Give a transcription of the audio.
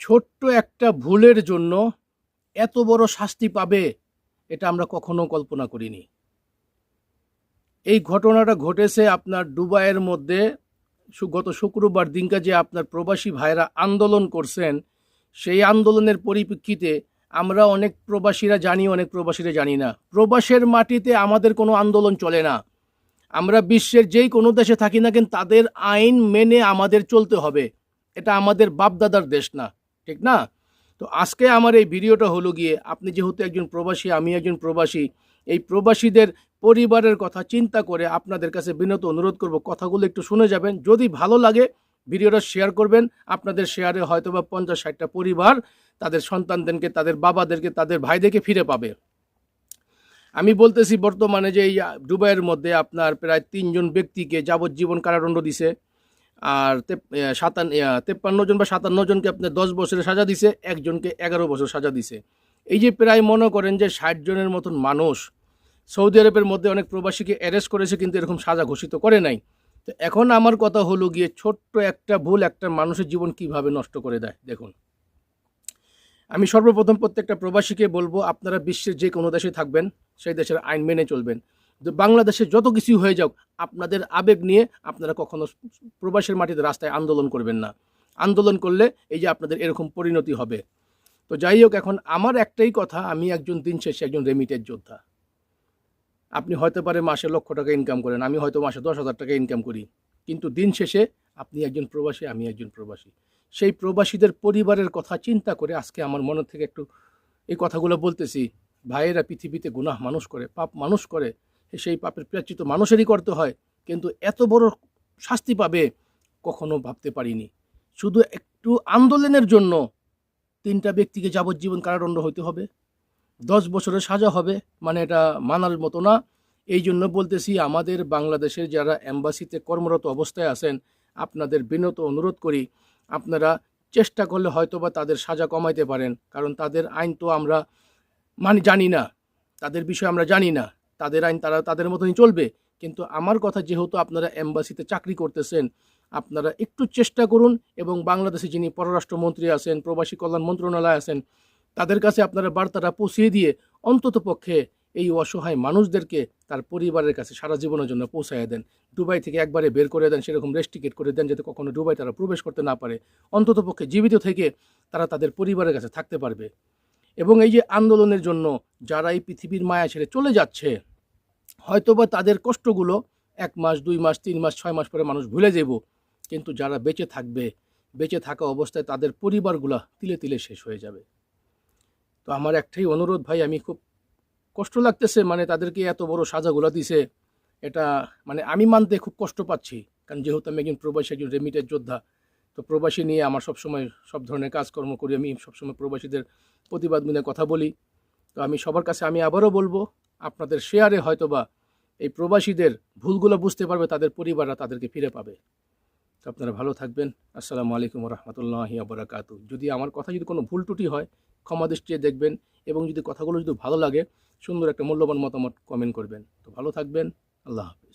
ছোট্ট একটা ভুলের জন্য এত বড় শাস্তি পাবে, এটা আমরা কখনো কল্পনা করিনি। এই ঘটনাটা ঘটেছে আপনার দুবাইয়ের মধ্যে। গত শুক্রবার দিনকা যে আপনার প্রবাসী ভাইরা আন্দোলন করছেন, সেই আন্দোলনের পরিপ্রেক্ষিতে আমরা অনেক প্রবাসীরা জানি, অনেক প্রবাসীরা জানি না। প্রবাসের মাটিতে আমাদের কোনো আন্দোলন চলে না। আমরা বিশ্বের যেই কোনো দেশে থাকি না কেন, তাদের আইন মেনে আমাদের চলতে হবে। এটা আমাদের বাপদাদার দেশ না। ঠিক না? তো আজকে আমার এই ভিডিওটা হলো গিয়ে, আপনি যেহেতু একজন প্রবাসী, আমি একজন প্রবাসী, এই প্রবাসীদের পরিবারের কথা চিন্তা করে আপনাদের কাছে বিনত অনুরোধ করব, কথাগুলো একটু শুনে যাবেন। যদি ভালো লাগে, ভিডিওটা শেয়ার করবেন। আপনাদের শেয়ারে হয়তো বা পঞ্চাশ ষাটটা পরিবার তাদের সন্তানদেরকে, তাদের বাবাদেরকে, তাদের ভাইদেরকে ফিরে পাবে। আমি বলতেছি বর্তমানে যে এই দুবাইয়ের মধ্যে আপনার প্রায় তিনজন ব্যক্তিকে যাবজ্জীবন কারাদণ্ড দিছে। আর এ, তেপ্পান্ন জন বা সাতান্ন জনকে আপনার দশ বছরের সাজা দিছে একজনকে এগারো বছর সাজা দিছে। এই যে প্রায় মনে করেন যে ষাট জনের মতন মানুষ সৌদি আরবের মধ্যে অনেক প্রবাসীকে অ্যারেস্ট করেছে কিন্তু এরকম সাজা ঘোষিত করে নাই। তো এখন আমার কথা হলো গিয়ে ছোট্ট একটা ভুল একটা মানুষের জীবন কীভাবে নষ্ট করে দেয় দেখুন। আমি সর্বপ্রথম প্রত্যেকটা প্রবাসীকে বলব আপনারা বিশ্বের যে কোনো দেশে থাকবেন সেই দেশের আইন মেনে চলবেন। তো বাংলাদেশে যত কিছু হয়ে যাক, আপনাদের আবেগ নিয়ে আপনারা কখনো প্রবাসের মাটিতে রাস্তায় আন্দোলন করবেন না। আন্দোলন করলে এই যে আপনাদের এরকম পরিণতি হবে। তো যাই হোক, এখন আমার একটাই কথা, আমি একজন দিন শেষে একজন রেমিটের যোদ্ধা। আপনি হয়তো পারে মাসে লক্ষ টাকা ইনকাম করেন, আমি হয়তো মাসে দশ হাজার টাকা ইনকাম করি। কিন্তু দিন শেষে আপনি একজন প্রবাসী, আমি একজন প্রবাসী। সেই প্রবাসীদের পরিবারের কথা চিন্তা করে আজকে আমার মনে থেকে একটু এই কথাগুলো বলতেছি, ভাইয়েরা পৃথিবীতে গুনাহ মানুষ করে, পাপ মানুষ করে সেই পাপের প্রাচিত মানুষেরই করতে হয়, কিন্তু এত বড় শাস্তি পাবে কখনো ভাবতে পারিনি। শুধু একটু আন্দোলনের জন্য তিনটা ব্যক্তিকে যাবজ্জীবন কারাদণ্ড হইতে হবে। দশ বছরের সাজা হবে মানে এটা মানার মতো না। এই জন্য বলতেছি, আমাদের বাংলাদেশের যারা অ্যাম্বাসিতে কর্মরত অবস্থায় আছেন, আপনাদের বিনত অনুরোধ করি, আপনারা চেষ্টা করলে হয়তোবা তাদের সাজা কমাইতে পারেন, কারণ তাদের আইন তো আমরা মানে জানি না। তাদের বিষয়ে আমরা জানি না। তাদের আইন তারা তাদের মতনই চলবে। কিন্তু আমার কথা যেহেতু আপনারা এম্বাসিতে চাকরি করতেছেন, আপনারা একটু চেষ্টা করুন এবং বাংলাদেশে যিনি পররাষ্ট্রমন্ত্রী আছেন, প্রবাসী কল্যাণ মন্ত্রণালয় আছেন, তাদের কাছে আপনারা বার্তাটা পৌঁছিয়ে দিয়ে অন্তত পক্ষে এই অসহায় মানুষদেরকে তার পরিবারের কাছে সারা জীবনের জন্য পৌঁছায় দেন। দুবাই থেকে একবারে বের করে দেন, সেরকম রেস্টিকেট করে দেন যাতে কখনো দুবাই তারা প্রবেশ করতে না পারে। অন্তত পক্ষে জীবিত থেকে তারা তাদের পরিবারের কাছে থাকতে পারবে। এবং এই যে আন্দোলনের জন্য যারা এই পৃথিবীর মায়া ছেড়ে চলে যাচ্ছে হয়তোবা তাদের কষ্টগুলো এক মাস, দুই মাস, তিন মাস, ছয় মাস পরে মানুষ ভুলে যাব কিন্তু যারা বেঁচে থাকবে, বেঁচে থাকা অবস্থায় তাদের পরিবারগুলা তিলে তিলে শেষ হয়ে যাবে। তো আমার একটাই অনুরোধ ভাই, আমি খুব কষ্ট লাগতেছে মানে তাদেরকে এত বড় সাজাগুলো দিছে। এটা মানে আমি মানতে খুব কষ্ট পাচ্ছি। কারণ যেহেতু আমি একজন প্রবাসী, একজন রেমিটের যোদ্ধা, তো প্রবাসী নিয়ে আমার সবসময় সব ধরনের কাজকর্ম করি। আমি সবসময় প্রবাসীদের প্রতিবাদ মিলে কথা বলি। তো আমি সবার কাছে আমি আবারও বলব, আপনাদের শেয়ারে হয়তোবা এই প্রবাসীদের ভুলগুলো বুঝতে পারবে, তাদের পরিবাররা তাদেরকে ফিরে পাবে। তো আপনারা ভালো থাকবেন। আসসালামু আলাইকুম রহমতুল্লাহ আবরাকাতু যদি আমার কথা যদি কোনো ভুল টুটি হয়, ক্ষমা দৃষ্টিতে দেখবেন এবং যদি কথাগুলো যদি ভালো লাগে, সুন্দর একটা মূল্যবান মতামত কমেন্ট করবেন। তো ভালো থাকবেন। আল্লাহ হাফিজ।